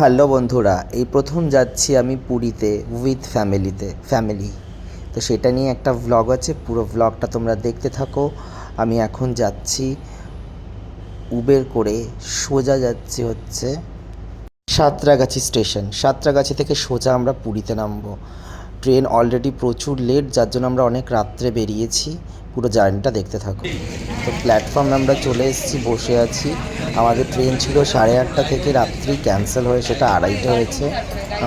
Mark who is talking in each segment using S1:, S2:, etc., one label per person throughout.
S1: Hello বন্ধুরা, এই প্রথম যাচ্ছি আমি পুরীতে উইথ ফ্যামিলিতে ফ্যামিলি তো সেটা নিয়ে একটা ভ্লগ আছে, পুরো ভ্লগটা তোমরা দেখতে থাকো। আমি এখন যাচ্ছি উবের করে, সোজা যাচ্ছি হচ্ছে সাঁতরাগাছি স্টেশন। সাঁতরাগাছি থেকে সোজা আমরা পুরীতে নামবো। ট্রেন অলরেডি প্রচুর লেট যার জন্য আমরা অনেক রাত্রে বেরিয়েছি। পুরো জার্নিটা দেখতে থাকো। তো প্ল্যাটফর্মে আমরা চলে এসেছি, বসে আছি। আমাদের ট্রেন ছিল সাড়ে আটটা থেকে রাত্রি ক্যান্সেল হয়ে সেটা আড়াইটা হয়েছে।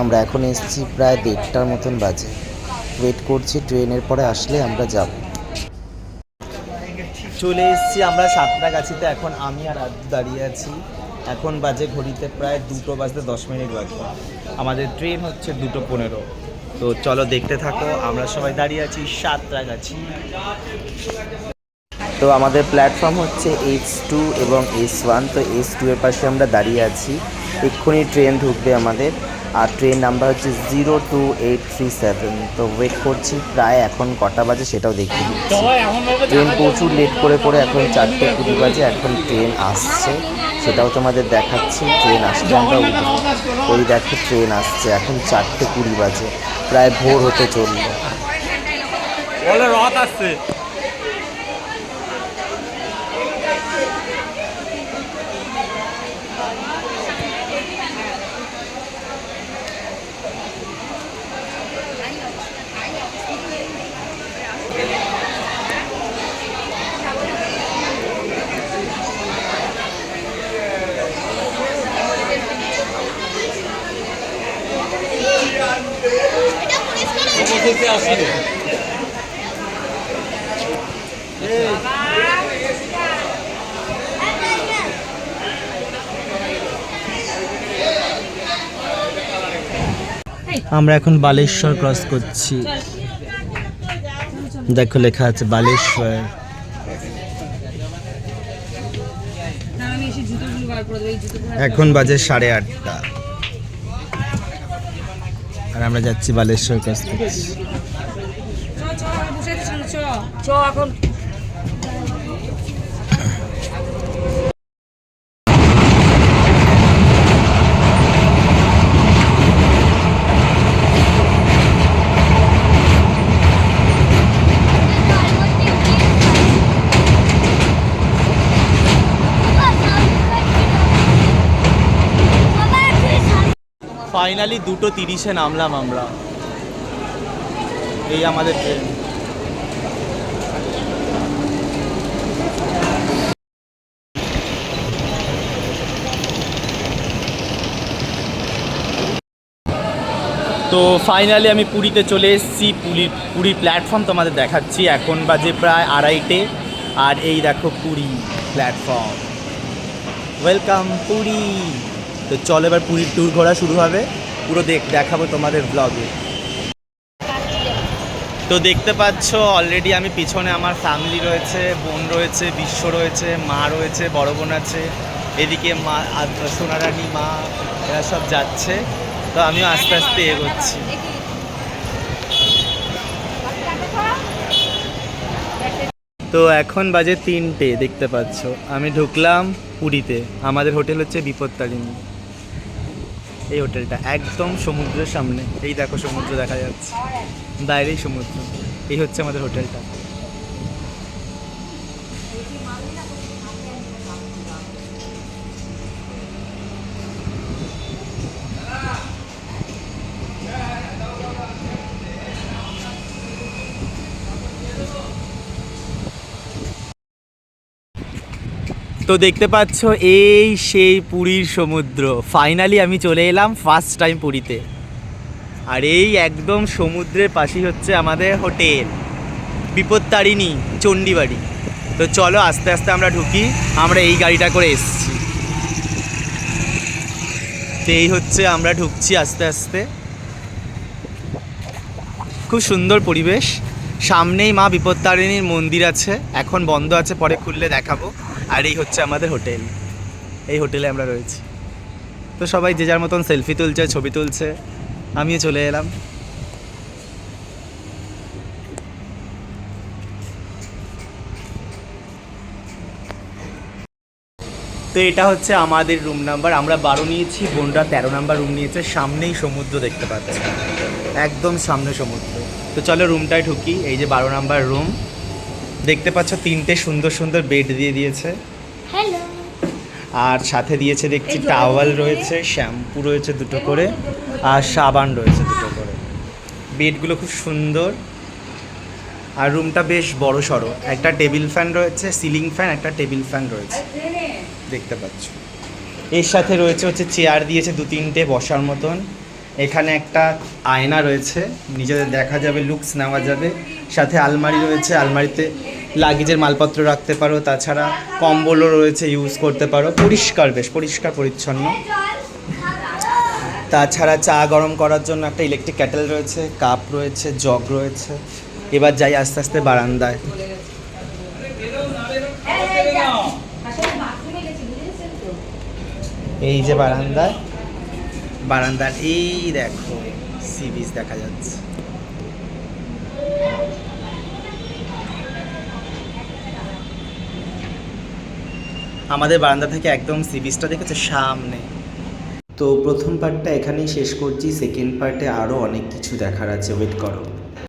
S1: আমরা এখন এসেছি প্রায় দেড়টার মতন বাজে। ওয়েট করছি ট্রেনের পরে আসলে আমরা যাব। চলে এসেছি আমরা সাঁতরাগাছিতে এখন আমি আর আদু দাঁড়িয়ে আছি। এখন বাজে ঘড়িতে প্রায় দুটো বাজতে দশ মিনিট বাজে আমাদের ট্রেন হচ্ছে দুটো পনেরো। তো চলো দেখতে থাকো, আমরা সবাই দাঁড়িয়ে আছি সাঁতরাগাছি তো আমাদের প্ল্যাটফর্ম হচ্ছে এইচ টু এবং এস ওয়ান তো এস টু এর পাশে আমরা দাঁড়িয়ে আছি। এক্ষুনি ট্রেন ঢুকবে আমাদের। আর ট্রেন নাম্বার হচ্ছে zero two eight three seven তো ওয়েট করছি প্রায় এখন কটা বাজে সেটাও দেখিয়ে দিচ্ছি ট্রেন প্রচুর লেট করে করে এখন চারটে কুড়ি বাজে এখন ট্রেন আসছে। সেটাও তোমাদের দেখাচ্ছি ট্রেন আসছে আমরা উঠবো ওই দেখো ট্রেন আসছে এখন চারটে কুড়ি বাজে প্রায় ভোর হতে চলল।
S2: আসছে।
S1: আমরা এখন বালেশ্বর ক্রস করছি। দেখো লেখা আছে বালেশ্বর। এখন বাজে সাড়ে আটটা। আর আমরা যাচ্ছি বালেশ্বর কাছ থেকে।
S3: চ এখন
S1: ফাইনালি দুটো তিরিশে নামলাম আমরা। এই আমাদের ট্রেন তো ফাইনালি আমি পুরীতে চলে এসেছি। পুরীর পুরীর প্ল্যাটফর্ম তোমাদের দেখাচ্ছি। এখন বাজে প্রায় আড়াইটে। আর এই দেখো পুরী প্ল্যাটফর্ম ওয়েলকাম পুরী। তো চলো এবার পুরীর ট্যুর ঘোরা শুরু হবে। পুরো দেখ, দেখাবো তোমাদের ব্লগে তো দেখতে পাচ্ছ অলরেডি আমি পিছনে আমার ফ্যামিলি রয়েছে, বোন রয়েছে, বিশ্ব রয়েছে, মা রয়েছে, বড় বোন আছে, এদিকে মা সোনারানী, মা, এরা সব যাচ্ছে। তো আমিও আস্তে আস্তে এগোচ্ছি। তো এখন বাজে তিনটে, দেখতে পাচ্ছ। আমি ঢুকলাম পুরীতে। আমাদের হোটেল হচ্ছে বিপত্তারিণী। এই হোটেলটা একদম সমুদ্রের সামনে। এই দেখো সমুদ্র দেখা যাচ্ছে। বাইরেই সমুদ্র। এই হচ্ছে আমাদের হোটেলটা। তো দেখতে পাচ্ছ, এই সেই পুরীর সমুদ্র। ফাইনালি আমি চলে এলাম ফার্স্ট টাইম পুরীতে। আর এই একদম সমুদ্রের পাশেই হচ্ছে আমাদের হোটেল, বিপত্তারিণী, চণ্ডীবাড়ি। তো চলো আস্তে আস্তে আমরা ঢুকি, আমরা এই গাড়িটা করে এসছি। তো এই হচ্ছে আমরা ঢুকছি আস্তে আস্তে। খুব সুন্দর পরিবেশ। সামনেই মা বিপত্তারিণীর মন্দির আছে, এখন বন্ধ আছে, পরে খুললে দেখাবো। আর এই হচ্ছে আমাদের হোটেল। এই হোটেলে আমরা রয়েছি। তো সবাই যে যার মতন সেলফি তুলছে, ছবি তুলছে, আমিও চলে এলাম। তো এটা হচ্ছে আমাদের রুম নাম্বার আমরা বারো নিয়েছি, বোনরা তেরো নাম্বার রুম নিয়েছে। সামনেই সমুদ্র দেখতে পাচ্ছি। একদম সামনে সমুদ্র। তো চলো রুমটায় ঢুকি। এই যে বারো নাম্বার রুম দেখতে পাচ্ছ তিনটে সুন্দর সুন্দর বেড দিয়ে দিয়েছে। আর সাথে দিয়েছে দেখছি টাওয়াল রয়েছে শ্যাম্পু রয়েছে দুটো করে আর সাবান রয়েছে দুটো করে। বেডগুলো খুব সুন্দর। আর রুমটা বেশ বড় সড়ো। একটা টেবিল ফ্যান রয়েছে সিলিং ফ্যান একটা টেবিল ফ্যান রয়েছে। দেখতে পাচ্ছ। এর সাথে রয়েছে হচ্ছে চেয়ার দিয়েছে দু তিনটে বসার মতন। এখানে একটা আয়না রয়েছে। নিজেদের দেখা যাবে লুকস নেওয়া যাবে। সাথে আলমারি রয়েছে, আলমারিতে লাগেজের মালপত্র রাখতে পারো, তাছাড়া কম্বলও রয়েছে ইউজ করতে পারো। পরিষ্কার বেশ, পরিষ্কার, পরিচ্ছন্ন। তাছাড়া চা গরম করার জন্য একটা ইলেকট্রিক ক্যাটেল রয়েছে কাপ রয়েছে জগ রয়েছে। এবার যাই আস্তে আস্তে বারান্দায়। এই যে বারান্দায়, বারান্দার এই দেখো সি বিচ দেখা যাচ্ছে। আমাদের বারান্দা থেকে একদম সি বিচটা দেখেছে? সামনে। তো প্রথম পার্টটা এখানেই শেষ করছি। সেকেন্ড পার্টে আরও অনেক কিছু দেখার আছে। ওয়েট করো।